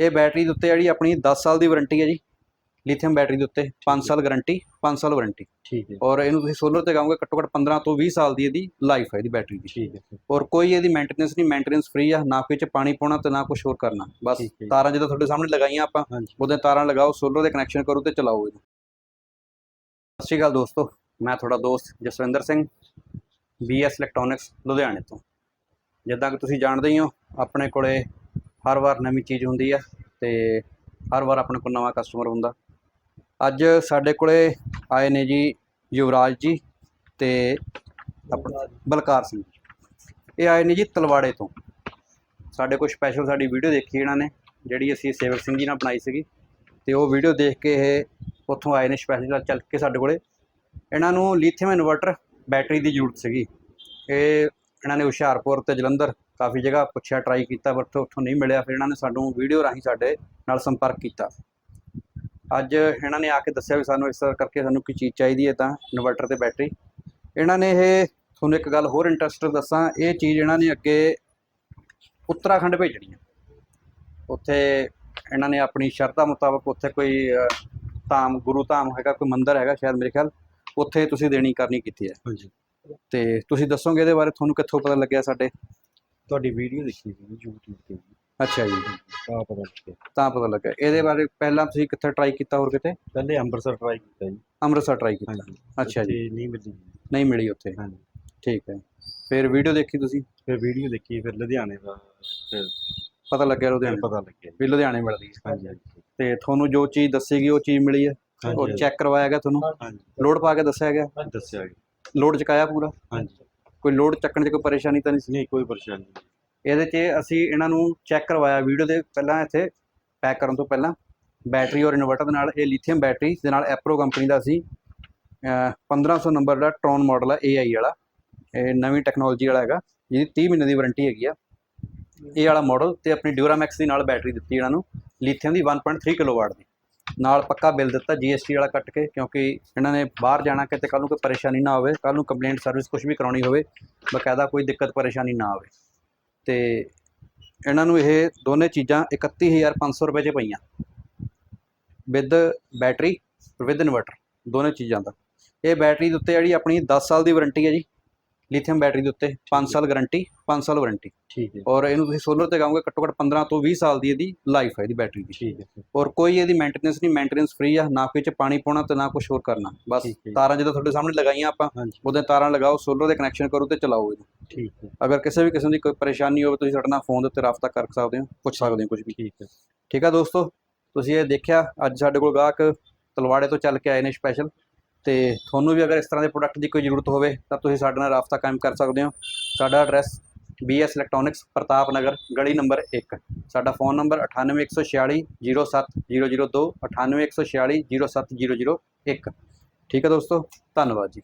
ਇਹ ਬੈਟਰੀ ਦੇ ਉੱਤੇ ਜਿਹੜੀ ਆਪਣੀ 10 ਸਾਲ ਦੀ ਵਾਰੰਟੀ ਹੈ ਜੀ ਲਿਥੀਅਮ ਬੈਟਰੀ ਦੇ ਉੱਤੇ 5 ਸਾਲ ਗਾਰੰਟੀ 5 ਸਾਲ ਵਾਰੰਟੀ ਠੀਕ ਹੈ। ਔਰ ਇਹਨੂੰ ਤੁਸੀਂ ਸੋਲਰ ਤੇ ਗਾਉਂਗੇ ਘੱਟੋ ਘੱਟ 15 ਤੋਂ 20 ਸਾਲ ਦੀ ਇਹਦੀ ਲਾਈਫ ਹੈ ਇਹਦੀ ਬੈਟਰੀ ਦੀ। ਠੀਕ ਹੈ। ਔਰ ਕੋਈ ਇਹਦੀ ਮੇਨਟੇਨੈਂਸ ਨਹੀਂ ਮੇਨਟੇਨੈਂਸ ਫ੍ਰੀ ਆ ਨਾ ਕੋਈ ਚ ਪਾਣੀ ਪਾਉਣਾ ਤੇ ਨਾ ਕੁਝ ਹੋਰ ਕਰਨਾ। ਬਸ। ਤਾਰਾਂ ਜਦੋਂ ਤੁਹਾਡੇ ਸਾਹਮਣੇ ਲਗਾਈਆਂ ਆਪਾਂ ਉਹਦੇ ਤਾਰਾਂ ਲਗਾਓ ਸੋਲਰ ਦੇ ਕਨੈਕਸ਼ਨ ਕਰੋ ਤੇ ਚਲਾਓ ਇਹਨੂੰ। ਸਤਿ ਸ਼੍ਰੀ ਅਕਾਲ ਦੋਸਤੋ ਮੈਂ ਤੁਹਾਡਾ ਦੋਸਤ ਜਸਵਿੰਦਰ ਸਿੰਘ BS ਇਲੈਕਟ੍ਰੋਨਿਕਸ ਲੁਧਿਆਣੇ ਤੋਂ। ਜਿੱਦਾਂ ਕਿ ਤੁਸੀਂ ਜਾਣਦੇ ਹੀ ਹੋ ਆਪਣੇ ਕੋਲੇ ਹਰ ਵਾਰ ਨਵੀਂ ਚੀਜ਼ ਹੁੰਦੀ ਆ ਤੇ ਹਰ ਵਾਰ ਆਪਣੇ ਕੋਲ ਨਵਾਂ ਕਸਟਮਰ ਹੁੰਦਾ। ਅੱਜ ਸਾਡੇ ਕੋਲੇ ਆਏ ਨੇ ਜੀ ਯੁਵਰਾਜ ਜੀ ਤੇ ਆਪਣਾ ਬਲਕਾਰ ਸਿੰਘ। ਇਹ ਆਏ ਨੇ ਜੀ ਤਲਵਾੜੇ ਤੋਂ। ਸਾਡੇ ਕੋਲ ਸਪੈਸ਼ਲ ਸਾਡੀ ਵੀਡੀਓ ਦੇਖੀ ਇਹਨਾਂ ਨੇ, ਜਿਹੜੀ ਅਸੀਂ ਸੇਵਕ ਸਿੰਘ ਜੀ ਨਾਲ ਬਣਾਈ ਸੀਗੀ। ਤੇ ਉਹ ਵੀਡੀਓ ਦੇਖ ਕੇ ਇਹ ਉੱਥੋਂ ਆਏ ਨੇ ਸਪੈਸ਼ਲ ਚੱਲ ਕੇ ਸਾਡੇ ਕੋਲੇ। ਇਹਨਾਂ ਨੂੰ ਲੀਥੀਅਮ ਇਨਵਰਟਰ ਬੈਟਰੀ ਦੀ ਜ਼ਰੂਰਤ ਸੀਗੀ। ਇਹ ਇਹਨਾਂ ਨੇ ਹੁਸ਼ਿਆਰਪੁਰ ਤੇ ਜਲੰਧਰ ਕਾਫੀ ਜਗ੍ਹਾ ਪੁੱਛਿਆ ਟਰਾਈ ਕੀਤਾ ਪਰ ਉੱਥੋਂ ਉੱਥੋਂ ਨਹੀਂ ਮਿਲਿਆ। ਫਿਰ ਇਹਨਾਂ ਨੇ ਸਾਨੂੰ ਵੀਡੀਓ ਰਾਹੀਂ ਸਾਡੇ ਨਾਲ ਸੰਪਰਕ ਕੀਤਾ। ਅੱਜ ਇਹਨਾਂ ਨੇ ਆ ਕੇ ਦੱਸਿਆ ਵੀ ਸਾਨੂੰ ਇਸ ਤਰ੍ਹਾਂ ਕਰਕੇ ਸਾਨੂੰ ਕੀ ਚੀਜ਼ ਚਾਹੀਦੀ ਹੈ ਤਾਂ ਇਨਵਰਟਰ ਤੇ ਬੈਟਰੀ ਇਹਨਾਂ ਨੇ ਇਹ ਤੁਹਾਨੂੰ ਇੱਕ ਗੱਲ ਹੋਰ ਇੰਟਰਸਟ ਦੱਸਾਂ, ਇਹ ਚੀਜ਼ ਇਹਨਾਂ ਨੇ ਅੱਗੇ ਉੱਤਰਾਖੰਡ ਭੇਜਣੀ ਹੈ। ਉੱਥੇ ਇਹਨਾਂ ਨੇ ਆਪਣੀ ਸ਼ਰਤਾਂ ਮੁਤਾਬਕ ਉੱਥੇ ਕੋਈ ਧਾਮ, ਗੁਰੂ ਧਾਮ ਹੈਗਾ, ਕੋਈ ਮੰਦਿਰ ਹੈਗਾ, ਸ਼ਾਇਦ ਮੇਰੇ ਖਿਆਲ, ਉੱਥੇ ਤੁਸੀਂ ਦੇਣੀ ਕਰਨੀ ਕੀਤੀ ਹੈ। ਹਾਂਜੀ। ਤੇ ਤੁਸੀਂ ਦੱਸੋਗੇ ਇਹਦੇ ਬਾਰੇ? ਤੁਹਾਨੂੰ ਕਿੱਥੋਂ ਪਤਾ ਲੱਗਿਆ ਸਾਡੇ? ਤੁਹਾਡੀ ਵੀਡੀਓ ਦੇਖੀ ਸੀ YouTube ਤੇ ਅੱਛਾ ਜੀ। ਤਾਂ ਪਤਾ ਲੱਗਿਆ। ਤਾਂ ਪਤਾ ਲੱਗਾ ਇਹਦੇ ਬਾਰੇ ਪਹਿਲਾਂ ਤੁਸੀਂ ਕਿੱਥੇ ਟਰਾਈ ਕੀਤਾ ਹੋਰ ਕਿਤੇ? ਪਹਿਲੇ ਅੰਮ੍ਰਿਤਸਰ ਟਰਾਈ ਕੀਤਾ ਜੀ। ਅੰਮ੍ਰਿਤਸਰ ਟਰਾਈ ਕੀਤਾ। ਹਾਂਜੀ। ਅੱਛਾ ਜੀ। ਨਹੀਂ ਮਿਲੀ। ਨਹੀਂ ਮਿਲੀ ਉੱਥੇ। ਹਾਂਜੀ। ਠੀਕ ਹੈ। ਫਿਰ ਵੀਡੀਓ ਦੇਖੀ ਤੁਸੀਂ? ਫਿਰ ਵੀਡੀਓ ਦੇਖੀ ਫਿਰ ਲੁਧਿਆਣੇ ਦਾ ਫਿਰ ਪਤਾ ਲੱਗਿਆ ਲੁਧਿਆਣੇ? ਪਤਾ ਲੱਗਿਆ। ਵੀ ਲੁਧਿਆਣੇ ਮਿਲਦੀ ਹੈ ਹਾਂਜੀ ਹਾਂਜੀ। ਤੇ ਤੁਹਾਨੂੰ ਜੋ ਚੀਜ਼ ਦੱਸੇਗੀ ਉਹ ਚੀਜ਼ ਮਿਲੀ ਹੈ? ਉਹ ਚੈੱਕ ਕਰਵਾਇਆ ਗਿਆ ਤੁਹਾਨੂੰ? ਲੋਡ ਪਾ ਕੇ ਦੱਸਿਆ ਗਿਆ? ਦੱਸਿਆ ਜੀ ਲੋਡ ਚੁਕਾਇਆ ਪੂਰਾ? ਹਾਂਜੀ। ਕੋਈ ਲੋਡ ਚੱਕਣ 'ਚ ਕੋਈ ਪਰੇਸ਼ਾਨੀ ਤਾਂ ਨਹੀਂ ਸੀ? ਨਹੀਂ ਕੋਈ ਪਰੇਸ਼ਾਨੀ ਨਹੀਂ। ਇਹਦੇ 'ਚ ਅਸੀਂ ਇਹਨਾਂ ਨੂੰ ਚੈੱਕ ਕਰਵਾਇਆ ਵੀਡੀਓ ਦੇ ਪਹਿਲਾਂ ਇੱਥੇ ਪੈਕ ਕਰਨ ਤੋਂ ਪਹਿਲਾਂ। ਬੈਟਰੀ ਔਰ ਇਨਵਰਟਰ ਦੇ ਨਾਲ ਇਹ ਲਿਥੀਅਮ ਬੈਟਰੀ ਦੇ ਨਾਲ ਐਪਰੋ ਕੰਪਨੀ ਦਾ ਸੀ। 1500 ਨੰਬਰ ਦਾ ਟਰੋਨ ਮਾਡਲ ਹੈ AI ਵਾਲਾ। ਇਹ ਨਵੀਂ ਟੈਕਨੋਲੋਜੀ ਵਾਲਾ ਹੈਗਾ ਜਿਹਦੀ 30 ਮਹੀਨੇ ਦੀ ਵਾਰੰਟੀ ਹੈਗੀ ਆ। ਇਹ ਵਾਲਾ ਮਾਡਲ ਤੇ ਆਪਣੀ ਡਿਊਰਾਮੈਕਸ ਦੀ ਨਾਲ ਬੈਟਰੀ ਦਿੱਤੀ ਇਹਨਾਂ ਨੂੰ। ਲਿਥੀਅਮ ਦੀ 1.3 ਕਿਲੋਵਾਟ ਦੀ। ਨਾਲ ਪੱਕਾ ਬਿੱਲ ਦਿੱਤਾ GST ਵਾਲਾ ਕੱਟ ਕੇ, ਕਿਉਂਕਿ ਇਹਨਾਂ ਨੇ ਬਾਹਰ ਜਾਣਾ ਕਿਤੇ ਕੱਲ ਨੂੰ ਕੋਈ ਪਰੇਸ਼ਾਨੀ ਨਾ ਹੋਵੇ ਕੱਲ ਨੂੰ ਕੰਪਲੇਂਟ ਸਰਵਿਸ ਕੁਝ ਵੀ ਕਰਾਉਣੀ ਹੋਵੇ, ਬਕਾਇਦਾ ਕੋਈ ਦਿੱਕਤ ਪਰੇਸ਼ਾਨੀ ਨਾ ਆਵੇ। ਤੇ ਇਹਨਾਂ ਨੂੰ ਇਹ ਦੋਨੇ ਚੀਜ਼ਾਂ 31500 ਰੁਪਏ 'ਚ ਪਈਆਂ। ਵਿਦ ਬੈਟਰੀ, ਵਿਦ ਇਨਵਰਟਰ, ਦੋਨੇ ਚੀਜ਼ਾਂ ਦਾ। ਇਹ ਬੈਟਰੀ ਦੇ ਉੱਤੇ ਜਿਹੜੀ ਆਪਣੀ 10 ਸਾਲ ਦੀ ਵਾਰੰਟੀ ਹੈ ਜੀ ਲਿਥੀਅਮ ਬੈਟਰੀ ਦੇ ਉੱਤੇ 5 ਸਾਲ ਗਾਰੰਟੀ 5 ਸਾਲ ਵਾਰੰਟੀ। ਠੀਕ ਹੈ। ਔਰ ਇਹਨੂੰ ਤੁਸੀਂ ਸੋਲਰ ਤੇ ਗਾਉਂਗੇ ਘੱਟੋ ਘੱਟ 15 ਤੋਂ 20 ਸਾਲ ਦੀ ਇਹਦੀ ਲਾਈਫ ਹੈ ਇਹਦੀ ਬੈਟਰੀ ਦੀ। ਠੀਕ ਹੈ ਔਰ ਕੋਈ ਇਹਦੀ ਮੇਨਟੇਨੈਂਸ ਨਹੀਂ ਮੇਨਟੇਨੈਂਸ ਫ੍ਰੀ ਆ ਨਾ ਕੋਈ ਚ ਪਾਣੀ ਪਾਉਣਾ ਤੇ ਨਾ ਕੁਝ ਹੋਰ ਕਰਨਾ। ਬਸ। ਤਾਰਾਂ ਜਦੋਂ ਤੁਹਾਡੇ ਸਾਹਮਣੇ ਲਗਾਈਆਂ ਆਪਾਂ ਉਹਦੇ ਤਾਰਾਂ ਲਗਾਓ ਸੋਲਰ ਦੇ ਕਨੈਕਸ਼ਨ ਕਰੋ ਤੇ ਚਲਾਓ ਇਹਨੂੰ। ਠੀਕ ਹੈ। ਅਗਰ ਕਿਸੇ ਵੀ ਕਿਸਮ ਦੀ ਕੋਈ ਪਰੇਸ਼ਾਨੀ ਹੋਵੇ ਤੁਸੀਂ ਸਾਡੇ ਨਾਲ ਫੋਨ ਦੇ ਉੱਤੇ ਰਾਬਤਾ ਕਰ ਸਕਦੇ ਹੋ ਪੁੱਛ ਸਕਦੇ ਹੋ ਕੁਝ ਵੀ। ਠੀਕ ਹੈ। ਠੀਕ ਆ ਦੋਸਤੋ ਤੁਸੀਂ ਇਹ ਦੇਖਿਆ ਅੱਜ ਸਾਡੇ ਕੋਲ ਗਾਹਕ ਤਲਵਾੜੇ ਤੋਂ ਚੱਲ ਕੇ ਆਏ ਨੇ ਸਪੈਸ਼ਲ ਤੇ ਤੁਹਾਨੂੰ ਵੀ ਅਗਰ ਇਸ ਤਰ੍ਹਾਂ ਦੇ ਪ੍ਰੋਡਕਟ ਦੀ ਕੋਈ ਜ਼ਰੂਰਤ ਹੋਵੇ, ਤਾਂ ਤੁਸੀਂ ਸਾਡੇ ਨਾਲ ਰਾਬਤਾ ਕਾਇਮ ਕਰ ਸਕਦੇ ਹੋ। ਸਾਡਾ address BS electronics Pratap Nagar ਗਲੀ ਨੰਬਰ 1 ਸਾਡਾ ਫੋਨ ਨੰਬਰ 98146 07002 98146 07001 ਠੀਕ ਹੈ ਦੋਸਤੋ, ਧੰਨਵਾਦ ਜੀ।